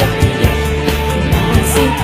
ยับขยับมาสิ